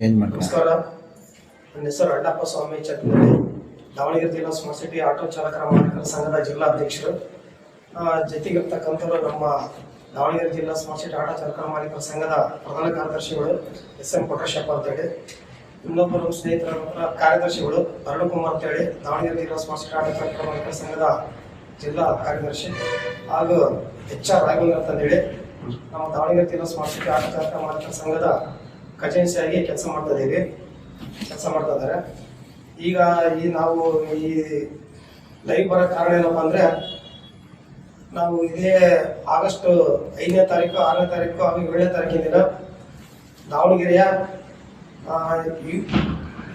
Change ನಮಸ್ಕಾರ. ನನ್ನ ಹೆಸರು ಅಡ್ಡಪ್ಪ ಸ್ವಾಮಿ ಚಟ್ನಳ್ಳಿ ದಾವಣಗೆರೆ ಜಿಲ್ಲಾ ಸ್ಮಾರ್ಟ್ ಸಿಟಿ ಆಟೋ ಚಾಲಕರ ಮಾಲೀಕರ ಸಂಘದ ಜಿಲ್ಲಾ ಅಧ್ಯಕ್ಷರು. ಜೊತೆಗಿರ್ತಕ್ಕಂಥವ್ರು ನಮ್ಮ ದಾವಣಗೆರೆ ಜಿಲ್ಲಾ ಸ್ಮಾರ್ಟ್ ಸಿಟಿ ಆಟೋ ಚಾಲಕರ ಮಾಲೀಕರ ಸಂಘದ ಪ್ರಧಾನ ಕಾರ್ಯದರ್ಶಿಗಳು ಎಸ್ ಎಂ ಪುಟ್ಟಶಪ್ಪ ಅಂತೇಳಿ ಇನ್ನೊಬ್ಬರು ಸ್ನೇಹಿತರ ಕಾರ್ಯದರ್ಶಿಗಳು ಅರುಣ್ ಕುಮಾರ್ ಅಂತೇಳಿ ದಾವಣಗೆರೆ ಜಿಲ್ಲಾ ಸ್ಮಾರ್ಟ್ ಸಿಟಿ ಆಟೋ ಚಾಲಕರ ಮಾಲೀಕರ ಸಂಘದ ಜಿಲ್ಲಾ ಕಾರ್ಯದರ್ಶಿ ಹಾಗೂ ಎಚ್ ಆರ್ ರಾಘವೇಂದ್ರ ಹೇಳಿ, ನಮ್ಮ ದಾವಣಗೆರೆ ಜಿಲ್ಲಾ ಸ್ಮಾರ್ಟ್ ಸಿಟಿ ಆಟೋ ಚಾಲಕರ ಮಾಲೀಕರ ಸಂಘದ ಖಜಾನ್ಸಿಯಾಗಿ ಕೆಲಸ ಮಾಡ್ತಾ ಇದ್ದೀವಿ ಕೆಲಸ ಮಾಡ್ತಾ ಇದ್ದಾರೆ ಈಗ ಈ ನಾವು ಈ ಲೈವ್ ಬರೋ ಕಾರಣ ಏನಪ್ಪ ಅಂದರೆ, ನಾವು ಇದೇ ಆಗಸ್ಟ್ ಐದನೇ ತಾರೀಕು, ಆರನೇ ತಾರೀಕು ಹಾಗೂ ಏಳನೇ ತಾರೀಕಿನ ದಿನ ದಾವಣಗೆರೆಯ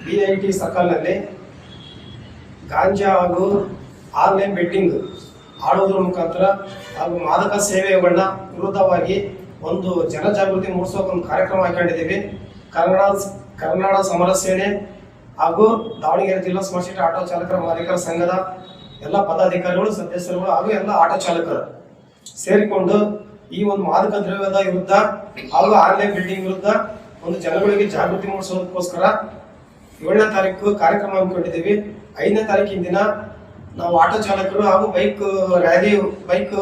ಬಿ ಐ ಟಿ ಸರ್ಕಲ್ನಲ್ಲಿ ಗಾಂಜಾ ಹಾಗೂ ಆನ್ಲೈನ್ ಬೆಟ್ಟಿಂಗ್ ಆಡೋದ್ರ ಮುಖಾಂತರ ಹಾಗೂ ಮಾದಕ ಸೇವೆಗಳನ್ನ ವಿರುದ್ಧವಾಗಿ ಒಂದು ಜನಜಾಗೃತಿ ಮೂಡಿಸೋಕೆ ಒಂದು ಕಾರ್ಯಕ್ರಮ ಹಾಕೊಂಡಿದ್ದೀವಿ. ಕನ್ನಡ ಕನ್ನಡ ಸಮರ ಸೇನೆ ಹಾಗೂ ದಾವಣಗೆರೆ ಜಿಲ್ಲಾ ಸ್ಮಾರ್ಟ್ ಆಟೋ ಚಾಲಕರ ಮಾಲೀಕರ ಸಂಘದ ಎಲ್ಲ ಪದಾಧಿಕಾರಿಗಳು, ಸದಸ್ಯರುಗಳು ಹಾಗೂ ಎಲ್ಲ ಆಟೋ ಚಾಲಕರು ಸೇರಿಕೊಂಡು ಈ ಒಂದು ಮಾದಕ ದ್ರವ್ಯದ ವಿರುದ್ಧ ಹಾಗೂ ಆನ್ಲೈನ್ ಬಿಲ್ಡಿಂಗ್ ವಿರುದ್ಧ ಒಂದು ಜನಗಳಿಗೆ ಜಾಗೃತಿ ಮೂಡಿಸೋದಕ್ಕೋಸ್ಕರ ಏಳನೇ ತಾರೀಕು ಕಾರ್ಯಕ್ರಮ ಹಮ್ಮಿಕೊಂಡಿದ್ದೀವಿ. ಐದನೇ ತಾರೀಕಿನ ದಿನ ನಾವು ಆಟೋ ಚಾಲಕರು ಹಾಗೂ ಬೈಕ್ ರ್ಯಾಲಿ, ಬೈಕ್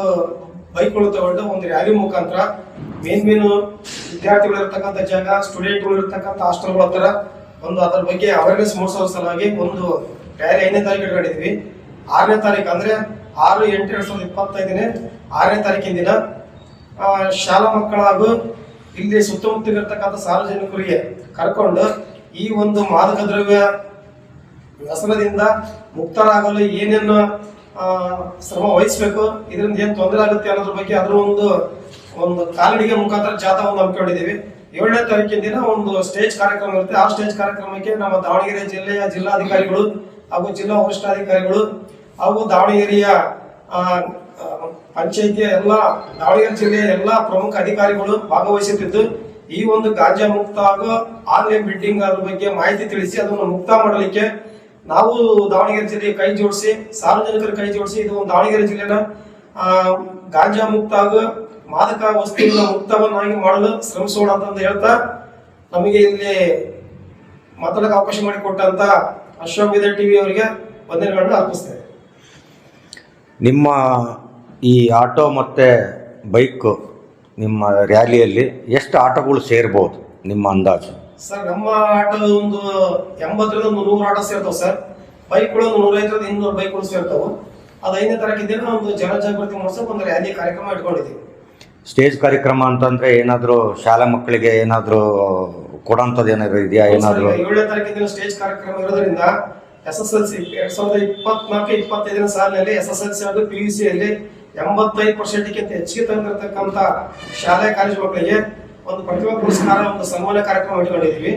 ಬೈಕ್ಗಳು ತಗೊಂಡು ಒಂದು ರ್ಯಾಲಿ ಮುಖಾಂತರ ಮೇನ್ ಮೇನ್ ವಿದ್ಯಾರ್ಥಿಗಳು ಇರ್ತಕ್ಕಂಥ ಜಾಗ ಸ್ಟೂಡೆಂಟ್ಗಳು ಇರ್ತಕ್ಕಂಥ ಹಾಸ್ಟೆಲ್ಗಳ ಹತ್ರ ಒಂದು ಅದರ ಬಗ್ಗೆ ಅವೇರ್ನೆಸ್ ಮೂಡಿಸೋ ಸಲುವಾಗಿ ಒಂದು ರ್ಯಾಲಿ ಐದನೇ ತಾರೀಕು ಇಟ್ಕೊಂಡಿದ್ವಿ. ಆರನೇ ತಾರೀಕು ಅಂದ್ರೆ ಆರು ಎಂಟು ಎರಡು ಸಾವಿರದ ಇಪ್ಪತ್ತೈದನೇ ಆರನೇ ತಾರೀಕಿನ ದಿನ ಶಾಲಾ ಮಕ್ಕಳ ಹಾಗೂ ಇಲ್ಲಿ ಸುತ್ತಮುತ್ತಲಿರ್ತಕ್ಕಂಥ ಸಾರ್ವಜನಿಕರಿಗೆ ಕರ್ಕೊಂಡು ಈ ಒಂದು ಮಾದಕ ದ್ರವ್ಯ ವ್ಯಸನದಿಂದ ಮುಕ್ತರಾಗಲು ಏನೇನು ಶ್ರಮ ವಹಿಸ್ಬೇಕು. ಇದರಿಂದ ಏನ್ ತೊಂದರೆ ಆಗುತ್ತೆ ಅನ್ನೋದ್ರ ಬಗ್ಗೆ ಅದ್ರ ಒಂದು ಒಂದು ಕಾಲಡಿಗೆ ಮುಖಾಂತರ ಜಾಥಾ ಒಂದು ಹಮ್ಮಿಕೊಂಡಿದ್ದೀವಿ. ಏಳನೇ ತಾರೀಕಿನ ದಿನ ಒಂದು ಸ್ಟೇಜ್ ಕಾರ್ಯಕ್ರಮ ಇರುತ್ತೆ. ಆ ಸ್ಟೇಜ್ ಕಾರ್ಯಕ್ರಮಕ್ಕೆ ನಮ್ಮ ದಾವಣಗೆರೆ ಜಿಲ್ಲೆಯ ಜಿಲ್ಲಾಧಿಕಾರಿಗಳು ಹಾಗೂ ಜಿಲ್ಲಾ ವರಿಷ್ಠಾಧಿಕಾರಿಗಳು ಹಾಗೂ ದಾವಣಗೆರೆಯ ಪಂಚಾಯಿತಿಯ ಎಲ್ಲ, ದಾವಣಗೆರೆ ಜಿಲ್ಲೆಯ ಎಲ್ಲ ಪ್ರಮುಖ ಅಧಿಕಾರಿಗಳು ಭಾಗವಹಿಸುತ್ತಿದ್ದು, ಈ ಒಂದು ಗಾಂಜಾ ಮುಕ್ತ ಹಾಗೂ ಆನ್ಲೈನ್ ಬಿಲ್ಡಿಂಗ್ ಅದ್ರ ಬಗ್ಗೆ ಮಾಹಿತಿ ತಿಳಿಸಿ ಅದನ್ನು ಮುಕ್ತ ಮಾಡಲಿಕ್ಕೆ ನಾವು ದಾವಣಗೆರೆ ಜಿಲ್ಲೆ ಕೈ ಜೋಡಿಸಿ, ಸಾರ್ವಜನಿಕರ ಕೈ ಜೋಡಿಸಿ ಇದು ಒಂದು ದಾವಣಗೆರೆ ಜಿಲ್ಲೆನ ಗಾಂಜಾ ಮುಕ್ತ ಹಾಗೂ ಮಾದಕ ವಸ್ತುವಿನ ಮುಕ್ತವನ್ನಾಗಿ ಮಾಡಲು ಶ್ರಮಿಸೋಣ ಅಂತ ಹೇಳ್ತಾ, ನಮಗೆ ಇಲ್ಲಿ ಮಾತಾಡಕ್ಕೆ ಅವಕಾಶ ಮಾಡಿಕೊಟ್ಟಂತ ಅಶ್ವಮೇಧ ಟಿವಿ ಅವರಿಗೆ ವಂದನೆಗಳನ್ನು ಅರ್ಪಿಸ್ತೇನೆ. ನಿಮ್ಮ ಈ ಆಟೋ ಮತ್ತು ಬೈಕು ನಿಮ್ಮ ರ್ಯಾಲಿಯಲ್ಲಿ ಎಷ್ಟು ಆಟೋಗಳು ಸೇರ್ಬೋದು ನಿಮ್ಮ ಅಂದಾಜು? ಸರ್ ನಮ್ಮ ಆಟೋ ಒಂದು ಎಂಬತ್ತರಿಂದ ಒಂದು ನೂರು ಆಟೋ ಸೇರ್ತಾವ ಸರ್. ಬೈಕ್ಗಳು ಒಂದು ನೂರೈದರಿಂದ ಇನ್ನೂರು ಬೈಕ್ಗಳು ಸೇರ್ತಾವೆ. ಅದು ಐದನೇ ತಾರೀಕಿನ ಒಂದು ಜನಜಾಗೃತಿ ಮೂಡಿಸೋಕೆ ಒಂದು ರ್ಯಾಲಿ ಕಾರ್ಯಕ್ರಮ ಇಟ್ಕೊಂಡಿದ್ದೀವಿ ಸ್ಟೇಜ್ ಕಾರ್ಯಕ್ರಮ ಅಂತಂದ್ರೆ ಏನಾದರೂ ಶಾಲಾ ಮಕ್ಕಳಿಗೆ ಏನಾದರೂ ಕೊಡೋಂಥದ್ದು ಏನಾದ್ರು ಇದೆಯಾ? ಏನಾದರೂ ಏಳನೇ ತಾರೀಕಿನ ಸ್ಟೇಜ್ ಕಾರ್ಯಕ್ರಮ ಇರೋದ್ರಿಂದ ಎಸ್ ಎಸ್ ಎಲ್ ಸಿ ಎರಡ್ ಸಾವಿರದ ಇಪ್ಪತ್ನಾಲ್ಕು ಇಪ್ಪತ್ತೈದನೇ ಸಾಲಿನಲ್ಲಿ ಎಸ್ ಎಸ್ ಎಲ್ ಸಿ ಹಾಗೂ ಪಿ ಯು ಸಿಯಲ್ಲಿ ಎಂಬತ್ತೈದು ಪರ್ಸೆಂಟ್ಗಿಂತ ಹೆಚ್ಚಿಗೆ ತಂದಿರತಕ್ಕಂತ ಶಾಲೆ ಕಾಲೇಜು ಮಕ್ಕಳಿಗೆ ಒಂದು ಪ್ರತಿಭಾ ಪುರಸ್ಕಾರ ಒಂದು ಸಮೂಲ ಕಾರ್ಯಕ್ರಮ ಇಟ್ಕೊಂಡಿದೀವಿ.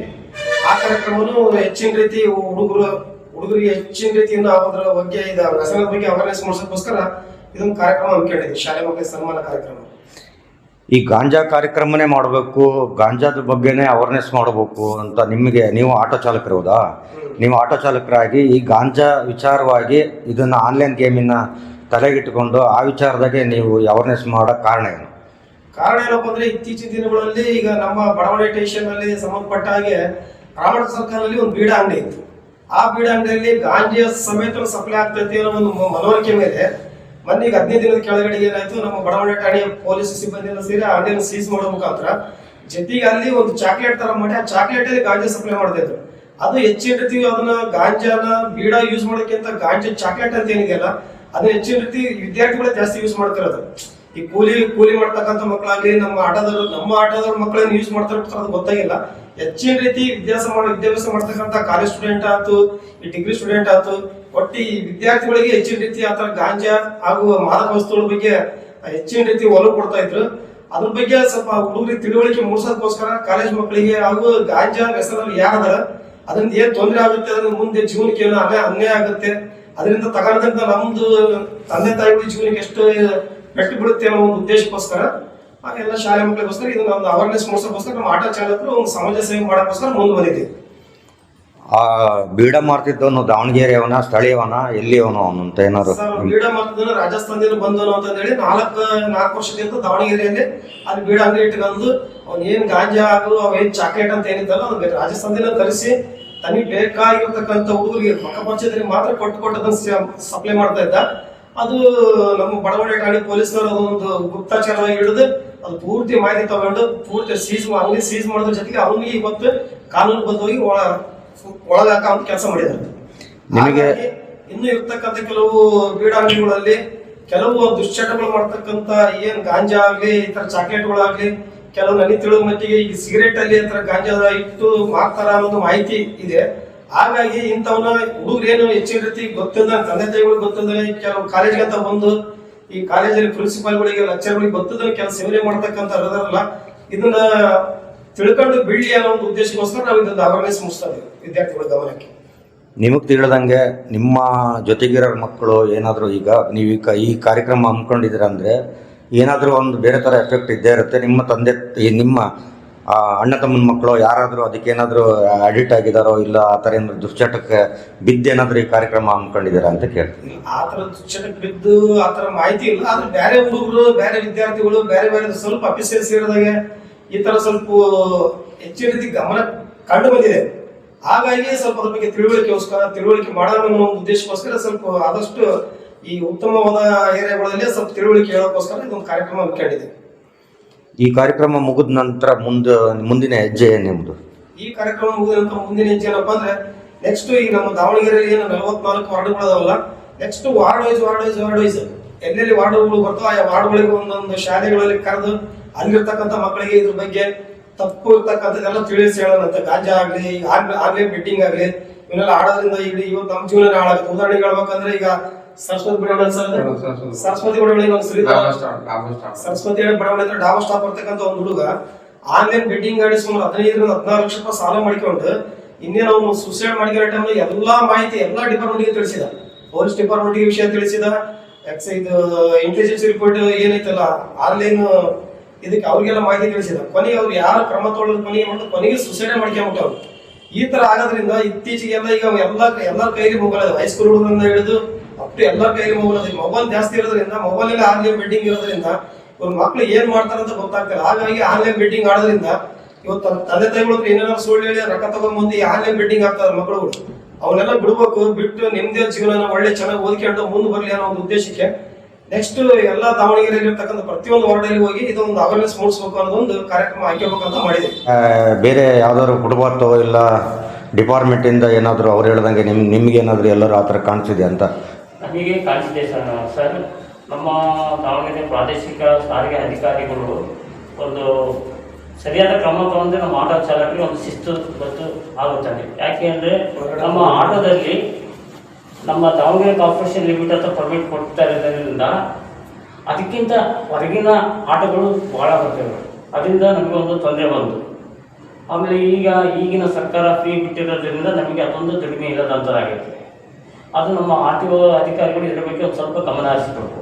ಆ ಕಾರ್ಯಕ್ರಮನು ಹೆಚ್ಚಿನ ರೀತಿ ಹುಡುಗರು ಹುಡುಗರಿಗೆ ಹೆಚ್ಚಿನ ರೀತಿಯಿಂದ ಅದರ ಬಗ್ಗೆ ಇದು ವ್ಯಸನದ ಬಗ್ಗೆ ಅವೇರ್ನೆಸ್ ಮಾಡಿಸೋದಕ್ಕೋಸ್ಕರ ಇದೊಂದು ಕಾರ್ಯಕ್ರಮ ಹಮ್ಮಿಕೊಂಡಿದ್ವಿ ಶಾಲೆ ಮಕ್ಕಳ ಸನ್ಮಾನ ಕಾರ್ಯಕ್ರಮ. ಈ ಗಾಂಜಾ ಕಾರ್ಯಕ್ರಮನೇ ಮಾಡಬೇಕು ಗಾಂಜಾದ ಬಗ್ಗೆನೇ ಅವೇರ್ನೆಸ್ ಮಾಡಬೇಕು ಅಂತ ನಿಮಗೆ ನೀವು ಆಟೋ ಚಾಲಕರಿರೋದಾ ನೀವು ಆಟೋ ಚಾಲಕರಾಗಿ ಈ ಗಾಂಜಾ ವಿಚಾರವಾಗಿ ಇದನ್ನು ಆನ್ಲೈನ್ ಗೇಮಿನ ತಲೆಗಿಟ್ಟುಕೊಂಡು ಆ ವಿಚಾರದಾಗೆ ನೀವು ಅವೇರ್ನೆಸ್ ಮಾಡೋ ಕಾರಣ ಏನು? ಕಾರಣ ಏನಪ್ಪ ಅಂದ್ರೆ ಇತ್ತೀಚಿನ ದಿನಗಳಲ್ಲಿ ಈಗ ನಮ್ಮ ಬಡಾವಣೆ ಸ್ಟೇಷನ್ ಅಲ್ಲಿ ಸಂಬಂಧಪಟ್ಟ ಹಾಗೆ ರಾಮಣ ಸರ್ಕಲ್ ಅಲ್ಲಿ ಒಂದು ಬೀಡ ಅಂಗಡಿ ಇತ್ತು. ಆ ಬೀಡ ಅಂಗಡಿಯಲ್ಲಿ ಗಾಂಜಿಯ ಸಮೇತ ಸಪ್ಲೈ ಆಗ್ತೈತಿ ಅನ್ನೋ ಒಂದು ಮನವರಿಕೆ ಮೇಲೆ ಮೊನ್ನೆ ಈಗ ಹದಿನೈದು ದಿನದ ಕೆಳಗಡೆ ಏನಾಯ್ತು, ನಮ್ಮ ಬಡಾವಣೆ ಠಾಣೆಯ ಪೊಲೀಸ್ ಸಿಬ್ಬಂದಿಯನ್ನು ಸೇರಿ ಅಂಗಡಿಯನ್ನು ಸೀಸ್ ಮಾಡೋ ಮುಖಾಂತರ ಜೊತೆಗೆ ಅಲ್ಲಿ ಒಂದು ಚಾಕ್ಲೇಟ್ ತರ ಮಾಡಿ ಆ ಚಾಕ್ಲೇಟ್ ಅಲ್ಲಿ ಗಾಂಜಾ ಸಪ್ಲೈ ಮಾಡ್ತಾ ಅದು ಹೆಚ್ಚಿನ ರೀತಿ ಅದನ್ನ ಗಾಂಜಾನ ಬೀಡ ಯೂಸ್ ಮಾಡೋಕ್ಕಿಂತ ಗಾಂಜಾ ಚಾಕ್ಲೇಟ್ ಅಂತ ಏನಿದೆಯಲ್ಲ, ಅದನ್ನ ಹೆಚ್ಚಿನ ರೀತಿ ವಿದ್ಯಾರ್ಥಿಗಳೇ ಜಾಸ್ತಿ ಯೂಸ್ ಮಾಡ್ತಿರೋದು. ಈ ಕೂಲಿ ಕೂಲಿ ಮಾಡ್ತಕ್ಕಂಥ ಮಕ್ಕಳಾಗ್ಲಿ ನಮ್ಮ ಆಟದವರು, ನಮ್ಮ ಆಟದವ್ರ ಮಕ್ಕಳನ್ನು ಯೂಸ್ ಮಾಡ್ತಾರೆ ಅದು ಗೊತ್ತಾಗಿಲ್ಲ. ಹೆಚ್ಚಿನ ರೀತಿ ವಿದ್ಯಾಸ ಮಾಡ, ವಿದ್ಯಾಭ್ಯಾಸ ಮಾಡ್ತಕ್ಕಂಥ ಕಾಲೇಜ್ ಸ್ಟೂಡೆಂಟ್ ಆಯ್ತು, ಈ ಡಿಗ್ರಿ ಸ್ಟೂಡೆಂಟ್ ಆಯ್ತು, ಒಟ್ಟು ಈ ವಿದ್ಯಾರ್ಥಿಗಳಿಗೆ ಹೆಚ್ಚಿನ ರೀತಿ ಆತರ ಗಾಂಜಾ ಹಾಗೂ ಮಾದಕ ವಸ್ತುಗಳ ಬಗ್ಗೆ ಹೆಚ್ಚಿನ ರೀತಿ ಒಲವು ಕೊಡ್ತಾ ಇದ್ರು. ಅದ್ರ ಬಗ್ಗೆ ಸ್ವಲ್ಪ ಹುಡುಗರಿಗೆ ತಿಳುವಳಿಕೆ ಮೂಡಿಸೋದಕ್ಕೋಸ್ಕರ ಕಾಲೇಜ್ ಮಕ್ಕಳಿಗೆ ಹಾಗೂ ಗಾಂಜಾ ವ್ಯಸನ ಯಾರದಾರ ಅದರಿಂದ ಏನ್ ತೊಂದರೆ ಆಗುತ್ತೆ ಅದ್ರ ಮುಂದೆ ಜೀವನಕ್ಕೆ ಏನೋ ಅನ್ಯಾಯ ಆಗುತ್ತೆ. ಅದರಿಂದ ತಗೊಳ್ಳೋದ್ರಿಂದ ನಮ್ದು ತಂದೆ ತಾಯಿಗಳ ಜೀವನಕ್ಕೆ ಎಷ್ಟು ಪೆಟ್ಟು ಬೀಳುತ್ತೆ ಅನ್ನೋ ಒಂದು ಉದ್ದೇಶಕ್ಕೋಸ್ಕರ ಎಲ್ಲ ಶಾಲೆ ಮಕ್ಕಳಿಗೋಸ್ಕರ ಇದನ್ನ ಒಂದು ಅವೇರ್ನೆಸ್ ಮೂಡಿಸೋಕ್ಕೋಸ್ಕರ ನಮ್ಮ ಆಟೋ ಚಾಲಕರು ಒಂದು ಸಮಾಜ ಸೇವೆ ಮಾಡೋಕ್ಕೋಸ್ಕರ ಮುಂದೆ ಬಂದಿದ್ದೀವಿ. ಆ ಬೀಡ ಮಾರ್ತಿದ್ದವನು ದಾವಣಗೆರೆಯವನ ಸ್ಥಳೀಯವನ ಎಲ್ಲಿಯವನು ಅಂತ ಏನಾದ್ರು? ಸರ್ ಬೀಡ ಮಾರ್ತಿದ್ದವನು ರಾಜಸ್ಥಾನದಿಂದ ಬಂದವನು ಅಂತ ಹೇಳಿ ನಾಲ್ಕು ನಾಲ್ಕು ವರ್ಷದಿಂದ ದಾವಣಗೆರೆಯಲ್ಲಿ ಅಲ್ಲಿ ಬೀಡ ಅಂಗಡಿ ಇಟ್ಕೊಂಡು ಅವ್ನು ಏನ್ ಗಾಂಜಾ ಹಾಗೂ ಅವೇನ್ ಚಾಕ್ಲೇಟ್ ಅಂತ ಏನಿದ್ದಲ್ಲ ಅದು ರಾಜಸ್ಥಾನದಿಂದ ತರಿಸಿ ತನಿಗೆ ಬೇಕಾಗಿರ್ತಕ್ಕಂಥ ಹುಡುಗರಿಗೆ ಪಕ್ಕ ಪರಿಚಯದಲ್ಲಿ ಮಾತ್ರ ಕೊಟ್ಟು ಕೊಟ್ಟು ಅದನ್ನ ಸಪ್ಲೈ ಮಾಡ್ತಾ ಇದ್ದ. ಅದು ನಮ್ಮ ಬಡವಣೆ ಠಾಣೆ ಪೊಲೀಸ್ನವರು ಒಂದು ಗುಪ್ತಾಚಾರವಾಗಿ ಹಿಡಿದು ಅದು ಪೂರ್ತಿ ಮಾಹಿತಿ ತಗೊಂಡು ಪೂರ್ತಿ ಸೀಸ್ ಅಂಗಡಿ ಸೀಸ್ ಮಾಡೋದ್ರ ಜೊತೆಗೆ ಅವನಿಗೆ ಇವತ್ತು ಕಾನೂನು ಬದ್ಧವಾಗಿ ಒಳ ಒಳಗಾಕ ಅಂತ ಕೆಲಸ ಮಾಡಿದ್ದಾರೆ ನಿಮಗೆ- ಇನ್ನು ಇರ್ತಕ್ಕಂಥ ಕೆಲವು ಬೀಡಾಂಗಿಗಳಲ್ಲಿ ಕೆಲವು ದುಶ್ಚಟಗಳು ಮಾಡ್ತಕ್ಕಂಥ ಏನ್ ಗಾಂಜಾ ಆಗ್ಲಿ ಈ ತರ ಚಾಕ್ಲೇಟ್ಗಳಾಗ್ಲಿ ಕೆಲವು ನನಗೆ ತಿಳಿದ ಮಟ್ಟಿಗೆ ಈ ಸಿಗರೇಟ್ ಅಲ್ಲಿ ಗಾಂಜಾ ಇಟ್ಟು ಮಾರ್ತಾರ ಅನ್ನೋದು ಮಾಹಿತಿ ಇದೆ. ಹಾಗಾಗಿ ಇಂಥವನ್ನ ಹುಡುಗರು ಏನು ಹೆಚ್ಚಿನ ರೀತಿ ಗೊತ್ತಿಲ್ಲ, ತಂದೆ ತಾಯಿಗಳು ಗೊತ್ತಿಲ್ಲ ಕೆಲವು ಕಾಲೇಜ್ಗೆ ಬಂದು ಈ ಕಾಲೇಜಲ್ಲಿ ಪ್ರಿನ್ಸಿಪಾಲ್ಗಳಿಗೆ ಲೆಕ್ಚರ್ಗಳಿಗೆ ಗೊತ್ತಿದ್ರೆ ಕೆಲಸ ಮಾಡ್ತಕ್ಕಂಥ ಇರೋದಾರಲ್ಲ, ಇದನ್ನ ತಿಳ್ಕೊಂಡು ಬೀಳಿ ಅನ್ನೋ ಒಂದು ಉದ್ದೇಶಕ್ಕೋಸ್ಕರ ನಾವು ಇದನ್ನ ಅವೇರ್ನೆಸ್ ಮುಗಿಸ್ತಾ ಇದ್ದೀವಿ ವಿದ್ಯಾರ್ಥಿಗಳ ಗಮನಕ್ಕೆ. ನಿಮಗೆ ತಿಳಿದಂಗೆ ನಿಮ್ಮ ಜೊತೆಗಿರೋ ಮಕ್ಕಳು ಏನಾದರೂ ಈಗ ನೀವು ಈ ಕಾರ್ಯಕ್ರಮ ಹಮ್ಮಿಕೊಂಡಿದ್ದೀರ ಅಂದರೆ ಏನಾದರೂ ಒಂದು ಬೇರೆ ಥರ ಎಫೆಕ್ಟ್ ಇದ್ದೇ ಇರುತ್ತೆ. ನಿಮ್ಮ ತಂದೆ ನಿಮ್ಮ ಅಣ್ಣ ತಮ್ಮನ ಮಕ್ಕಳು ಯಾರಾದರೂ ಅದಕ್ಕೇನಾದರೂ ಅಡಿಟ್ ಆಗಿದ್ದಾರೋ ಇಲ್ಲ ಆ ಥರ ಏನಾದ್ರು ದುಶ್ಚಟಕ್ಕೆ ಬಿದ್ದೇನಾದರೂ ಈ ಕಾರ್ಯಕ್ರಮ ಹಮ್ಮಿಕೊಂಡಿದ್ದೀರಾ ಅಂತ ಕೇಳ್ತೀನಿ. ಆ ಥರ ದುಶ್ಚಟಕ್ಕೆ ಬಿದ್ದು ಆ ಥರ ಮಾಹಿತಿ ಇಲ್ಲ. ಆದರೆ ಬೇರೆ ಹುಡುಗರು ಬೇರೆ ವಿದ್ಯಾರ್ಥಿಗಳು ಬೇರೆ ಬೇರೆ ಸ್ವಲ್ಪ ಅಪಿಸಿಯಲ್ ಸೇರಿದಾಗೆ ಈ ಥರ ಸ್ವಲ್ಪ ಹೆಚ್ಚಿನ ರೀತಿ ಗಮನ ಕಂಡು ಬಂದಿದೆ. ಹಾಗಾಗಿ ಸ್ವಲ್ಪ ಅದ್ರ ಬಗ್ಗೆ ತಿಳುವಳಿಕೆಗೋಸ್ಕರ, ತಿಳುವಳಿಕೆ ಮಾಡೋಣ ಅನ್ನೋ ಉದ್ದೇಶಕ್ಕೋಸ್ಕರ ಸ್ವಲ್ಪ ಆದಷ್ಟು ಈ ಉತ್ತಮವಾದ ಏರಿಯಾಗಳಲ್ಲಿ ಸ್ವಲ್ಪ ತಿಳುವಳಿಕೆ ಹೇಳೋಕ್ಕೋಸ್ಕರ ಇದೊಂದು ಕಾರ್ಯಕ್ರಮ ಹಮ್ಮಿಕೊಂಡಿದೆ ಈ ಕಾರ್ಯಕ್ರಮ ಮುಗಿದ ನಂತರ ಮುಂದ, ಮುಂದಿನ ಹೆಜ್ಜೆ ಏನು ನಿಮ್ಮದು ಈ ಕಾರ್ಯಕ್ರಮ ಮುಗಿದ ನಂತರ ಮುಂದಿನ ಹೆಜ್ಜೆ ಏನಪ್ಪ ಅಂದ್ರೆ ನೆಕ್ಸ್ಟ್ ಈಗ ನಮ್ಮ ದಾವಣಗೆರೆಯಲ್ಲಿ ಏನು ನಲವತ್ನಾಲ್ಕು ವಾರ್ಡ್ಗಳು ಅದಾವಲ್ಲ next ward wise ward wise ward wise ಎಲ್ಲೆಲ್ಲಿ ವಾರ್ಡ್ಗಳು ಬರ್ತಾವ, ಆ ವಾರ್ಡ್ಗಳಿಗೆ ಒಂದೊಂದು ಶಾಲೆಗಳಲ್ಲಿ ಕರೆದು ಅಲ್ಲಿರ್ತಕ್ಕಂಥ ಮಕ್ಕಳಿಗೆ ಇದ್ರ ಬಗ್ಗೆ ತಪ್ಪು ಇರ್ತಕ್ಕಂಥದ್ದೆಲ್ಲ ತಿಳಿಸಿ ಹೇಳೋಣಂತ ಗಾಂಜಾ ಆಗ್ಲಿ ಈಗ ಆನ್ಲೈನ್ ಬೆಟ್ಟಿಂಗ್ ಆಗಲಿ, ಇವನ್ನೆಲ್ಲ ಆಡೋದ್ರಿಂದ ಈಗ ಇವತ್ತು ನಮ್ಮ ಜೀವನ ಹಾಳಾಗುತ್ತೆ. ಉದಾಹರಣೆಗೆ ಹೇಳ್ಬೇಕಂದ್ರೆ ಈಗ ಸರಸ್ವತಿ ಬಡಾವಣೆ ಸರ್ ಸರಸ್ವತಿ ಬಡಾವಣೆ ಒಂದು ಸರಸ್ವತಿ ಬಡಾವಣೆ ಹತ್ರ ಡಾಬಾ ಸ್ಟಾಪ್ ಬರ್ತಕ್ಕಂಥ ಒಂದು ಹುಡುಗ ಆನ್ಲೈನ್ ಬೆಟ್ಟಿಂಗ್ ಗಾಡಿ ಸುಮಾರು ಹದಿನೈದರಿಂದ ಹದಿನಾರು ಲಕ್ಷ ರೂಪಾಯಿ ಸಾಲ ಮಾಡಿಕೊಂಡು ಇನ್ನೇನು ಅವನು ಸುಸೈಡ್ ಮಾಡಿದ ಟೈಮ್ ಎಲ್ಲಾ ಮಾಹಿತಿ ಎಲ್ಲಾ ಡಿಪಾರ್ಟ್ಮೆಂಟ್ಗೆ ತಿಳಿಸಿದ. ಪೊಲೀಸ್ ಡಿಪಾರ್ಟ್ಮೆಂಟ್ಗೆ ವಿಷಯ ತಿಳಿಸಿದ. ಇದು ಇಂಟೆಲಿಜೆನ್ಸ್ ರಿಪೋರ್ಟ್ ಏನೈತಲ್ಲ ಆನ್ಲೈನ್ ಇದಕ್ಕೆ ಅವ್ರಿಗೆಲ್ಲ ಮಾಹಿತಿ ತಿಳಿಸಿದ. ಕೊನೆಗೆ ಅವ್ರು ಯಾರು ಕ್ರಮ ತೊಗೊಳ್ಳೋದು ಕೊನೆಗೆ ಮಾಡ್ತಾರೆ ಕೊನೆಗೆ ಸುಸೈಡ್ ಮಾಡ್ಕೊಂಬಿಟ್ಟು ಅವ್ರು. ಈ ತರ ಆಗೋದ್ರಿಂದ ಇತ್ತೀಚೆಗೆಲ್ಲ ಈಗ ಎಲ್ಲ ಎಲ್ಲ ಕೈಗೆ ಮೊಬೈಲ್ ಹೈಸ್ಕೂಲ್ ಹುಡುಗರಿಂದ ಹಿಡಿದು ಅಪ್ ಟು ಎಲ್ಲರ ಕೈಲಿ ಮೊಬೈಲ್ ಮೊಬೈಲ್ ಜಾಸ್ತಿ ಇರೋದ್ರಿಂದ ಮೊಬೈಲ್ ಅಲ್ಲಿ ಆನ್ಲೈನ್ ಬೆಟ್ಟಿಂಗ್ ಇರೋದ್ರಿಂದ ಇವ್ರ ಮಕ್ಳು ಏನ್ ಮಾಡ್ತಾರೆ ಅಂತ ಗೊತ್ತಾಗ್ತಿಲ್ಲ. ಹಾಗಾಗಿ ಆನ್ಲೈನ್ ಬೆಟ್ಟಿಂಗ್ ಆಡೋದ್ರಿಂದ ಇವತ್ತು ತಂದೆ ತಾಯಿಗಳು ಏನಾದ್ರು ಸುಳ್ಳು ಹೇಳಿ ರೊಕ್ಕ ತಗೊಂಡ್ಬಂದು ಈ ಆನ್ಲೈನ್ ಬೆಟ್ಟಿಂಗ್ ಆಗ್ತಾರೆ ಮಕ್ಕಳುಗಳು ಅವನ್ನೆಲ್ಲ ಬಿಡ್ಬೇಕು, ಬಿಟ್ಟು ನಿಮ್ದೇ ಜೀವನ ಒಳ್ಳೆ ಚೆನ್ನಾಗಿ ಓದ್ಕೊಂಡು ಮುಂದೆ ಬರಲಿ ಅನ್ನೋ ಒಂದು ಉದ್ದೇಶಕ್ಕೆ ನೆಕ್ಸ್ಟ್ ಎಲ್ಲ ದಾವಣಗೆರೆಯಲ್ಲಿ ಇರ್ತಕ್ಕಂಥ ಪ್ರತಿಯೊಂದು ವಾರ್ಡಲ್ಲಿ ಹೋಗಿ ಇದೊಂದು ಅವೇರ್ನೆಸ್ ಮೂಡಿಸ್ಬೇಕು ಅನ್ನೋದೊಂದು ಕಾರ್ಯಕ್ರಮ ಹಾಕ್ಯಬೇಕಂತ ಮಾಡಿದೆ. ಬೇರೆ ಯಾವ್ದಾದ್ರು ಕುಟುಂಬತ್ತೋ ಇಲ್ಲ ಡಿಪಾರ್ಟ್ಮೆಂಟಿಂದ ಏನಾದರೂ ಅವ್ರು ಹೇಳ್ದಂಗೆ ನಿಮ್ ಏನಾದರೂ ಎಲ್ಲರೂ ಆ ಥರ ಕಾಣಿಸಿದೆ ಅಂತ? ನಮಗೆ ಕಾಣಿಸಿದೆ ಸರ್. ಸರ್, ನಮ್ಮ ದಾವಣಗೆರೆ ಪ್ರಾದೇಶಿಕ ಸಾರಿಗೆ ಅಧಿಕಾರಿಗಳು ಒಂದು ಸರಿಯಾದ ಕ್ರಮ ತಗೊಂಡ್ರೆ ನಮ್ಮ ಆಟೋ ಚಾಲಕರಿಗೆ ಒಂದು ಶಿಸ್ತು ಗೊತ್ತು ಆಗುತ್ತದೆ. ಯಾಕೆ ಅಂದರೆ ನಮ್ಮ ಆಟೋದಲ್ಲಿ ನಮ್ಮ ದಾವಣಗೆರೆ ಕಾರ್ಪೊರೇಷನ್ ಲಿಮಿಟ್ ಅಂತ ಪರ್ಮಿಟ್ ಕೊಡ್ತಾ ಇರೋದ್ರಿಂದ ಅದಕ್ಕಿಂತ ಹೊರಗಿನ ಆಟೋಗಳು ಭಾಳ ಬರ್ತವೆ. ಅದರಿಂದ ನಮಗೆ ಒಂದು ತೊಂದರೆ ಬಂತು ಆಮೇಲೆ ಈಗ ಈಗಿನ ಸರ್ಕಾರ ಫ್ರೀ ಬಿಟ್ಟಿರೋದ್ರಿಂದ ನಮಗೆ ಅದೊಂದು ದುಡಿಮೆ ಇಲ್ಲದಂಥದ್ದಾಗೈತೆ ಅದು ನಮ್ಮ ಆರ್ ಟಿ ಒ ಅಧಿಕಾರಿಗಳು ಇದರ ಬಗ್ಗೆ ಒಂದು ಸ್ವಲ್ಪ ಗಮನ ಹರಿಸಬೇಕು.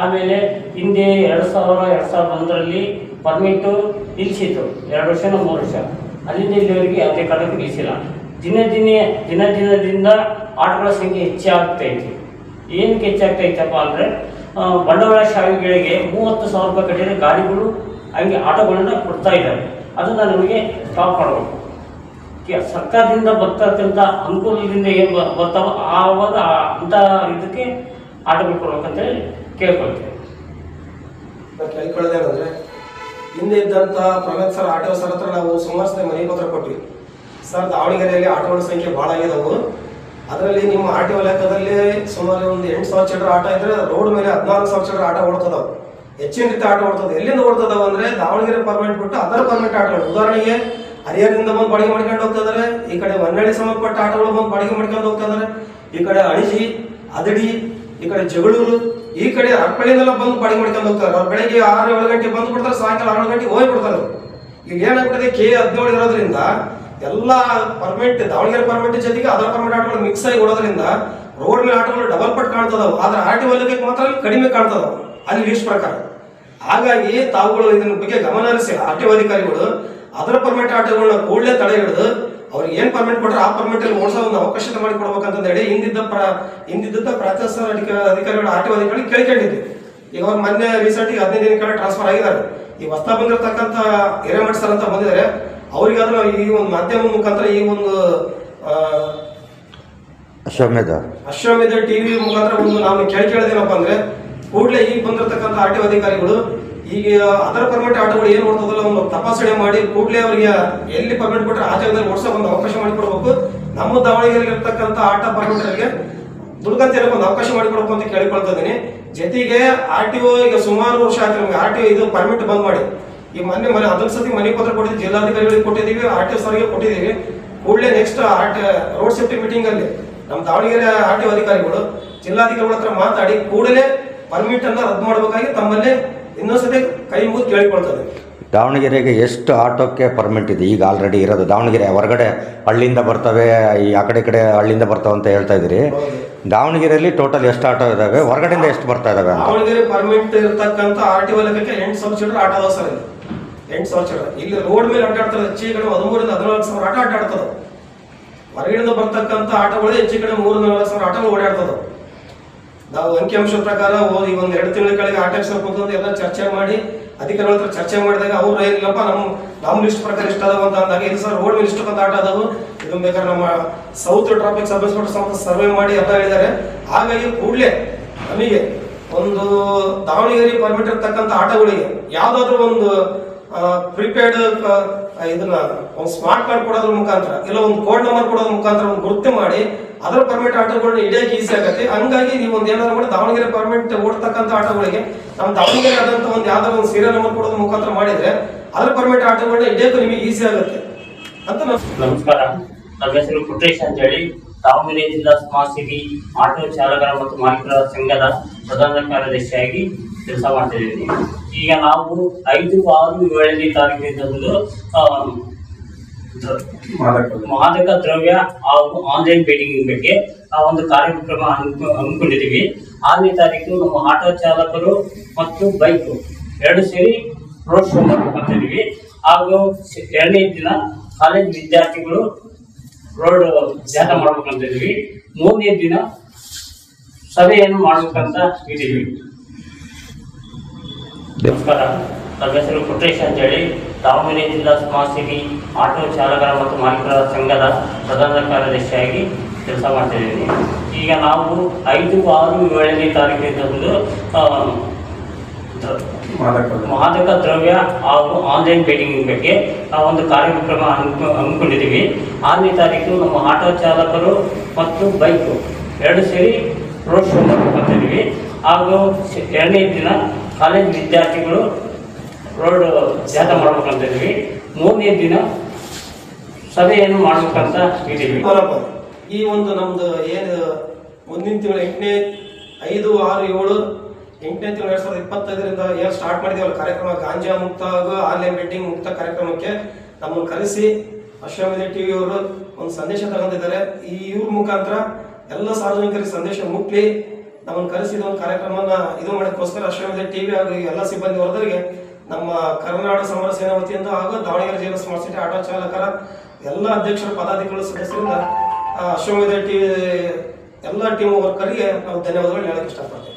ಆಮೇಲೆ ಹಿಂದೆ ಎರಡು ಸಾವಿರ, ಎರಡು ಸಾವಿರದ ಒಂದರಲ್ಲಿ ಪರ್ಮಿಟ್ಟು ನಿಲ್ಲಿಸಿತ್ತು ಎರಡು ವರ್ಷ ಮೂರು ವರ್ಷ. ಅಲ್ಲಿಂದ ಇಲ್ಲಿವರೆಗೆ ಯಾವುದೇ ಕಾರಣಕ್ಕೂ ನಿಲ್ಲಿಸಿಲ್ಲ. ದಿನ ದಿನ ದಿನ ದಿನದಿಂದ ಆಟಗಳ ಸಂಖ್ಯೆ ಹೆಚ್ಚಾಗ್ತೈತಿ ಏನಕ್ಕೆ ಹೆಚ್ಚಾಗ್ತೈತಪ್ಪ ಅಂದರೆ ಬಂಡವಾಳಶಾಹಿಗಳಿಗೆ ಮೂವತ್ತು ಸಾವಿರ ರೂಪಾಯಿ ಕಟ್ಟಿದ್ರೆ ಗಾಡಿಗಳು ಹಂಗೆ ಆಟೋಗಳನ್ನ ಕೊಡ್ತಾ ಇದ್ದಾರೆ ಅದನ್ನು ನಮಗೆ ಸ್ಟಾಪ್ ಮಾಡಬೇಕು ಸರ್ಕಾರದಿಂದ ಬರ್ತಕ್ಕಂಥ ಅನುಕೂಲದಿಂದ ಏನು ಬರ್ತಾವ ಆವಾಗ ಅಂತ ಇದಕ್ಕೆ ಆಟೋಗಳು ಕೊಡ್ಬೇಕಂತೇಳಿ ಕೇಳ್ಕೊಳ್ತೇವೆ ನಾನು ಕೇಳ್ಕೊಳ್ಳೋದೇನಂದ್ರೆ ಹಿಂದೆ ಇದ್ದಂತ ಪ್ರಗತ್ ಸರ್ ಆಟೋ ಸರ್ ಹತ್ರ ನಾವು ಸುಮಾರು ಮನೆ ಪತ್ರ ಕೊಟ್ವಿ. ಸರ್, ದಾವಣಗೆರೆಯಲ್ಲಿ ಆಟೋಗಳ ಸಂಖ್ಯೆ ಭಾಳ ಆಗಿದಾವು. ಅದರಲ್ಲಿ ನಿಮ್ಮ ಆಟೋ ಲೆಕ್ಕದಲ್ಲಿ ಸುಮಾರು ಒಂದು ಎಂಟು ಸಾವಿರ ಚಿಲ್ಲರ ಆಟೋ ಇದ್ರೆ ರೋಡ್ ಮೇಲೆ ಹದಿನಾಲ್ಕು ಸಾವಿರ ಚಿಲ್ಲರ ಆಟೋ ಓಡ್ತದಾವ. ಹೆಚ್ಚಿನ ರೀತಿ ಆಟೋ ಓಡ್ತದೆ ಎಲ್ಲಿಂದ ಓಡ್ತದಾವ ಅಂದ್ರೆ ದಾವಣಗೆರೆ ಪರ್ಮನೆಂಟ್ ಬಿಟ್ಟು ಅದರ್ ಪರ್ಮನೆಂಟ್ ಆಟೋಗಳು. ಉದಾಹರಣೆಗೆ ಹರಿಹರದಿಂದ ಬಂದು ಬಾಡಿಗೆ ಮಾಡ್ಕೊಂಡು ಹೋಗ್ತಾ ಇದಾರೆ ಈ ಕಡೆ ಹೊನ್ನಳ್ಳಿ ಸಂಬಂಧಪಟ್ಟ ಆಟೋಗಳು ಬಂದು ಬಾಡಿಗೆ ಮಾಡ್ಕೊಂಡು ಹೋಗ್ತಾ ಇದಾರೆ ಈ ಕಡೆ ಅಣಿಜಿ ಅದಡಿ, ಈ ಕಡೆ ಜಗಳೂರು, ಈ ಕಡೆ ಹರಪಳ್ಳಿನೆಲ್ಲ ಬಂದು ಬಾಡಿಗೆ ಮಾಡ್ಕೊಂಡು ಹೋಗ್ತಾರೆ ಅವ್ರು ಬೆಳಗ್ಗೆ ಆರು ಏಳು ಗಂಟೆ ಬಂದು ಬಿಡ್ತಾರೆ, ಸಾಯಂಕಾಲ ಆರು ಗಂಟೆ ಹೋಗಿ ಬಿಡ್ತಾರೆ. ಈಗ ಏನಾಗ್ಬಿಟ್ಟಿದೆ, ಕೆ ಹದಿನೇಳು ಇರೋದ್ರಿಂದ ಎಲ್ಲ ಪರ್ಮಿಟ್ ದಾವಣಗೆರೆ ಪರ್ಮಿಟ್ ಜೊತೆಗೆ ಅದರ ಪರ್ಮಿಟ್ ಆಟಗಳು ಮಿಕ್ಸ್ ಆಗಿ ಓಡೋದ್ರಿಂದ ರೋಡ್ ಮೇಲೆ ಆಟೋಗಳು ಡಬಲ್ ಪಟ್ ಕಾಣ್ತದವು ಆದ್ರೆ ಆರ್ ಟಿ ಮಾತ್ರ ಕಡಿಮೆ ಕಾಣ್ತದವು ಅಲ್ಲಿ ಲೀಸ್ಟ್ ಪ್ರಕಾರ. ಹಾಗಾಗಿ ತಾವುಗಳು ಇದನ್ನ ಬಗ್ಗೆ ಗಮನ ಹರಿಸಿ ಆರ್ ಟಿ ಅಧಿಕಾರಿಗಳು ಅದರ ಪರ್ಮಿಟ್ ಆಟಗಳನ್ನ ಕೂಡಲೇ ತಡೆ ಹಿಡಿದು ಅವ್ರಿಗೆ ಏನ್ ಪರ್ಮಿಟ್ ಕೊಟ್ಟರೆ ಆ ಪರ್ಮಿಟ್ ಅಲ್ಲಿ ಓಡಿಸೋ ಒಂದು ಅವಕಾಶ ಮಾಡಿ ಕೊಡ್ಬೇಕಂತ ಹೇಳಿ ಹಿಂದಿದ್ದ ಪ್ರ ಹಿಂದಿದ್ದ ಪ್ರಾತಃ ಅಧಿಕಾರಿಗಳು ಆರ್ ಟಿ ಅಧಿಕಾರಿಗಳು ಕೇಳ್ಕೊಂಡಿದ್ವಿ. ಈಗ ಅವ್ರು ಮೊನ್ನೆ ರೀಸೆಂಟ್ ಈಗ ಹದಿನೈದು ದಿನ ಕಡೆ ಟ್ರಾನ್ಸ್ಫರ್ ಆಗಿದ್ದಾರೆ. ಈ ಹೊಸ ಬಂದಿರತಕ್ಕಂತ ಹಿರೇಮಠ ಸರ್ ಅಂತ ಬಂದಿದ್ದಾರೆ. ಅವರಿಗಾದ್ರೂ ಈ ಒಂದು ಮಾಧ್ಯಮ ಮುಖಾಂತರ ಈ ಒಂದು ಅಶ್ವಮೇಧ. ಅಶ್ವಮೇಧ ಟಿವಿ ಮುಖಾಂತರ ಒಂದು ನಾವು ಕೇಳಿ ಕೇಳಿದೇನಪ್ಪ ಅಂದ್ರೆ ಕೂಡಲೇ ಈಗ ಬಂದಿರತಕ್ಕಂಥ ಆರ್ ಟಿ ಅಧಿಕಾರಿಗಳು ಈಗ ಅದರ ಪರ್ಮಿಟ್ ಆಟೋಗಳು ಏನ್ ಓಡ್ತದಲ್ಲ ಒಂದು ತಪಾಸಣೆ ಮಾಡಿ ಕೂಡಲೇ ಅವರಿಗೆ ಎಲ್ಲಿ ಪರ್ಮಿಟ್ ಕೊಟ್ಟರೆ ಆ ಜಾಗದಲ್ಲಿ ಓಡಿಸೋ ಒಂದು ಅವಕಾಶ ಮಾಡಿಕೊಡ್ಬೇಕು. ನಮ್ಮ ದಾವಣಗೆರೆಯಲ್ಲಿ ಇರ್ತಕ್ಕಂಥ ಆಟ ಪರ್ಮಿಟರ್ಗೆ ದುರ್ಗಂತೇನಕ್ಕೆ ಒಂದು ಅವಕಾಶ ಮಾಡಿಕೊಡ್ಬೇಕು ಅಂತ ಕೇಳಿಕೊಳ್ತಾ ಇದ್ದೀನಿ. ಜೊತೆಗೆ ಆರ್ ಟಿ ಒ ಈಗ ಸುಮಾರು ವರ್ಷ ಆಯ್ತು ನಮಗೆ ಆರ್ ಟಿ ಒ ಇದು ಪರ್ಮಿಟ್ ಬಂದ್ ಮಾಡಿ. ಈ ಮೊನ್ನೆ ಮನೆ ಅದೊಂದು ಸತಿ ಮನೆ ಪತ್ರ ಕೊಟ್ಟಿದ್ದೀವಿ ಜಿಲ್ಲಾಧಿಕಾರಿಗಳಿಗೆ ಕೊಟ್ಟಿದ್ದೀವಿ ಆರ್ ಟಿ ಒ ಸರ್ಗೆ ಕೊಟ್ಟಿದ್ದೀವಿ. ಕೂಡಲೇ ನೆಕ್ಸ್ಟ್ ಆರ್ಟ್ ರೋಡ್ ಸೇಫ್ಟಿ ಮೀಟಿಂಗ್ ಅಲ್ಲಿ ನಮ್ಮ ದಾವಣಗೆರೆ ಆರ್ ಟಿ ಒ ಅಧಿಕಾರಿಗಳು, ಜಿಲ್ಲಾಧಿಕಾರಿಗಳ ಹತ್ರ ಮಾತಾಡಿ ಕೂಡಲೇ ಪರ್ಮಿಟ್ ಅನ್ನ ರದ್ದು ಮಾಡಬೇಕಾಗಿ ತಮ್ಮಲ್ಲಿ ಇನ್ನೊಂದ್ಸತಿ ಕೈ ಮುಗಿದು ಕೇಳಿಕೊಳ್ತದೆ. ದಾವಣಗೆರೆಗೆ ಎಷ್ಟು ಆಟೋಕ್ಕೆ ಪರ್ಮಿಟ್ ಇದೆ? ಈಗ ಆಲ್ರೆಡಿ ಇರೋದು ದಾವಣಗೆರೆ ಹೊರಗಡೆ ಹಳ್ಳಿಯಿಂದ ಬರ್ತವೆ ಈ ಆ ಕಡೆ ಕಡೆ ಹಳ್ಳಿಯಿಂದ ಬರ್ತವೆ ಅಂತ ಹೇಳ್ತಾ ಇದ್ದೀರಿ. ದಾವಣಗೆರೆಯಲ್ಲಿ ಟೋಟಲ್ ಎಷ್ಟು ಆಟೋ ಇದಾವೆ? ಹೊರಗಡೆಯಿಂದ ಎಷ್ಟು ಬರ್ತಾ ಇದಾವೆ ಅಂತ? ದಾವಣಗೆರೆ ಪರ್ಮಿಟ್ ಇರತಕ್ಕಂತ ಆರ್ ಟಿ ಲೆಕ್ಕಕ್ಕೆ ಎಂಟು ಸಾವಿರ ಚಿಲ್ಲರೆ ಆಟೋ ಅದಾವ ಸರ್ ಎಂಟು ಸಾವಿರ ಚಿಲ್ಲರೆ. ಇಲ್ಲಿ ರೋಡ್ ಮೇಲೆ ಅಡ್ಡಾಡ್ತದೆ ಹೆಚ್ಚು ಕಡೆ ಹದಿಮೂರಿಂದ ಹದಿನಾಲ್ಕು ಸಾವಿರ ಆಟ ಆಡ್ತದೆ ಹೊರಗಡೆಯಿಂದ ಬರ್ತಕ್ಕಂಥ ಆಟೋಗಳು ಹೆಚ್ಚು ಕಡೆ ಮೂರು ನಾಲ್ಕು ಸಾವಿರ ಆಟಗಳು ಓಡಾಡ್ತದೆ. ನಾವು ಅಂಕಿಅಂಶ ಪ್ರಕಾರ ಈ ಒಂದು ಎರಡು ತಿಂಗಳ ಕೆಳಗೆ ಆಟ ಅಂತ ಎಲ್ಲ ಚರ್ಚೆ ಮಾಡಿ, ಅಧಿಕಾರಿಗಳ ಹತ್ರ ಚರ್ಚೆ ಮಾಡಿದಾಗ ಅವ್ರು ಏನಿಲ್ಲಪ್ಪ ನಮ್ಮ ನಮ್ಮ ಲಿಸ್ಟ್ ಪ್ರಕಾರ ಇಷ್ಟ ಅದಾವ ಅಂತ ಅಂದಾಗ, ಇದು ಸರ್ ರೋಡ್ ಮಿನಿಸ್ಟರ್ ಅಂತ ಆಟ ಅದಾವು ಇದನ್ನ ಬೇಕಾದ್ರೆ ನಮ್ಮ ಸೌತ್ ಟ್ರಾಫಿಕ್ ಇನ್ಸ್ಪೆಕ್ಟರ್ ಸಂಸ್ಥೆ ಸರ್ವೆ ಮಾಡಿ ಎಲ್ಲ ಹೇಳಿದ್ದಾರೆ. ಹಾಗಾಗಿ ಕೂಡಲೇ ನಮಗೆ ಒಂದು ದಾವಣಗೆರೆ ಪರ್ಮಿಟ್ ಇರ್ತಕ್ಕಂಥ ಆಟಗಳಿಗೆ ಯಾವ್ದಾದ್ರು ಒಂದು ಪ್ರಿಪೇಡ್ ಇದನ್ನ ಒಂದು ಸ್ಮಾರ್ಟ್ ಕಾರ್ಡ್ ಕೊಡೋದ್ರ ಮುಖಾಂತರ ಇಲ್ಲ ಒಂದು ಕೋಡ್ ನಂಬರ್ ಕೊಡೋದ್ರ ಮುಖಾಂತರ ಒಂದು ಗುರುತು ಮಾಡಿ ಅದರ ಪರ್ಮಿಟ್ ಆಟೋಗಳನ್ನ ಹಿಡಿಯಕ್ಕೆ ಈಸಿ ಆಗತ್ತೆ. ಹಂಗಾಗಿ ನೀವು ಒಂದು ಏನಾದ್ರು ಮಾಡಿ ದಾವಣಗೆರೆ ಪರ್ಮಿಟ್ ಓಡ್ತಕ್ಕಂಥ ಆಟೋಗಳಿಗೆ ನಮ್ಮ ದಾವಣಗೆರೆ ಆದಂತ ಒಂದು ಯಾವ್ದಾದ್ರು ಒಂದು ಸೀರಿಯಲ್ ನಂಬರ್ ಕೊಡೋದ್ರ ಮುಖಾಂತರ ಮಾಡಿದ್ರೆ ಅದರ ಪರ್ಮಿಟ್ ಆಟೋಗಳನ್ನ ಹಿಡಿಯಕ್ಕೆ ನಿಮಗೆ ಈಸಿ ಆಗುತ್ತೆ. ಅಂತ ನಮಸ್ಕಾರ. ನನ್ನ ಹೆಸರು ಪುಟ್ರೇಶ್ ಅಂತ ಹೇಳಿ ದಾವಣಗೆರೆ ಜಿಲ್ಲಾ ಸ್ಮಾರ್ಟ್ ಸಿಟಿ ಆಟೋ ಚಾಲಕರ ಮತ್ತು ಮಾಲೀಕರ ಸಂಘದ ಪ್ರಧಾನ ಕಾರ್ಯದರ್ಶಿಯಾಗಿ ಕೆಲಸ ಮಾಡ್ತಾ ಇದ್ದೀವಿ ಈಗ ನಾವು ಐದು ಆರು ಏಳನೇ ತಾರೀಕಿನಿಂದ ಆ, ದ್ರ- ಮಾದಕ ದ್ರವ್ಯ ಹಾಗೂ ಆನ್ಲೈನ್ ಬೇಟಿಂಗ್ ಬಗ್ಗೆ ಆ ಒಂದು ಕಾರ್ಯಕ್ರಮ ಹಮ್ಮಿಕೊ- ಹಮ್ಮಿಕೊಂಡಿದ್ದೀವಿ. ಆರನೇ ತಾರೀಕು ನಮ್ಮ ಆಟೋ ಚಾಲಕರು ಮತ್ತು ಬೈಕ್ ಎರಡು ಸೇರಿ ರೋಡ್ ಶೋ ಮಾಡ್ಕೊಂಡಿದ್ದೀವಿ ಹಾಗೂ ಎರಡನೇ ದಿನ ಕಾಲೇಜ್ ವಿದ್ಯಾರ್ಥಿಗಳು ರೋಡ್ ಜಾಥಾ ಮಾಡ್ಬೇಕಂತ ಇದ್ದೀವಿ ಮೂರನೇ ದಿನ ಸಭೆಯನ್ನು ಮಾಡ್ಬೇಕಂತ ಇದ್ದೀವಿ. ನಮಸ್ಕಾರ. ನಮ್ಮ ಹೆಸರು ಪುಟ್ರೇಶ್ ಅಂತ ಹೇಳಿ ದಾವಣಗೆರೆ ಜಿಲ್ಲಾ ಸ್ಮಾರ್ಟ್ ಸಿಟಿ ಆಟೋ ಚಾಲಕರ ಮತ್ತು ಮಾಲೀಕರ ಸಂಘದ ಪ್ರಧಾನ ಕಾರ್ಯದರ್ಶಿಯಾಗಿ ಕೆಲಸ ಮಾಡ್ತಿದ್ದೇನೆ ಈಗ ನಾವು ಐದು ಆರು ಏಳನೇ ತಾರೀಕಿನಿಂದ ಮಾದಕ ದ್ರವ್ಯ. ಹಾಗೂ ಆನ್ಲೈನ್ ಬೇಟಿಂಗ್ ಬಗ್ಗೆ ಒಂದು ಕಾರ್ಯಕ್ರಮ ಹಮ್ಮಿಕೊ- ಹಮ್ಮಿಕೊಂಡಿದ್ದೀವಿ. ಆರನೇ ತಾರೀಕು ನಮ್ಮ ಆಟೋ ಚಾಲಕರು ಮತ್ತು ಬೈಕು ಎರಡು ಸೇರಿ ರೋಡ್ ಶೋ ಮಾಡ್ಕೊಂಡಿದ್ದೀವಿ ಹಾಗೂ ಎರಡನೇ ದಿನ ಕಾಲೇಜ್ ವಿದ್ಯಾರ್ಥಿಗಳು ರೋಡ್ ಜಾಥಾ ಮಾಡ್ಬೇಕಂತ ಇದ್ದೀವಿ. ಮೂರನೇ ದಿನ ಸಭೆಯನ್ನು ಮಾಡ್ಬೇಕಂತ ಇದ್ದೀವಿ. ಈ ಒಂದು ನಮ್ದು ಏನು ಮುಂದಿನ ತಿಂಗಳು ಎಂಟನೇ ಐದು ಆರು ಏಳು ಎಂಟನೇ ತಿಂಗಳು ಎರಡ್ ಸಾವಿರದ ಇಪ್ಪತ್ತೈದರಿಂದ ಏನು ಸ್ಟಾರ್ಟ್ ಮಾಡಿದೀವಲ್ಲ ಕಾರ್ಯಕ್ರಮ. ಗಾಂಜಾ ಮುಕ್ತ ಹಾಗೂ ಆನ್ಲೈನ್ ಬೆಟ್ಟಿಂಗ್ ಮುಕ್ತ ಕಾರ್ಯಕ್ರಮಕ್ಕೆ ನಮ್ಮನ್ನು ಕರೆಸಿ ಅಶ್ವಮೇಧ ಟಿವಿ ಅವರು ಒಂದು ಸಂದೇಶ ತಗೊಂಡಿದ್ದಾರೆ. ಈ ಇವ್ರ ಮುಖಾಂತರ ಎಲ್ಲ ಸಾರ್ವಜನಿಕರಿಗೆ ಸಂದೇಶ ಮುಟ್ಲಿ. ನಮ್ಮನ್ನು ಕರೆಸಿದ ಒಂದು ಕಾರ್ಯಕ್ರಮನ ಇದು ಮಾಡೋಕ್ಕೋಸ್ಕರ ಅಶ್ವಮೇಧ ಟಿವಿ ಹಾಗೂ ಎಲ್ಲ ಸಿಬ್ಬಂದಿ ವರ್ಗರಿಗೆ ನಮ್ಮ ಕರ್ನಾಟಕ ಸಮರ ಸೇನಾ ವತಿಯಿಂದ ಹಾಗೂ ದಾವಣಗೆರೆ ಜಿಲ್ಲಾ ಸ್ಮಾರ್ಟ್ ಸಿಟಿ ಆಟೋ ಚಾಲಕರ ಎಲ್ಲ ಅಧ್ಯಕ್ಷರ, ಪದಾಧಿಕಾರಿಗಳು, ಸದಸ್ಯರಿಂದ ಅಶ್ವಮೇಧ ಟಿವಿ ಎಲ್ಲ ಟೀಮ್ ವರ್ಕರಿಗೆ ನಾವು ಧನ್ಯವಾದಗಳು ಹೇಳಕ್ಕೆ ಇಷ್ಟಪಡ್ತೀವಿ.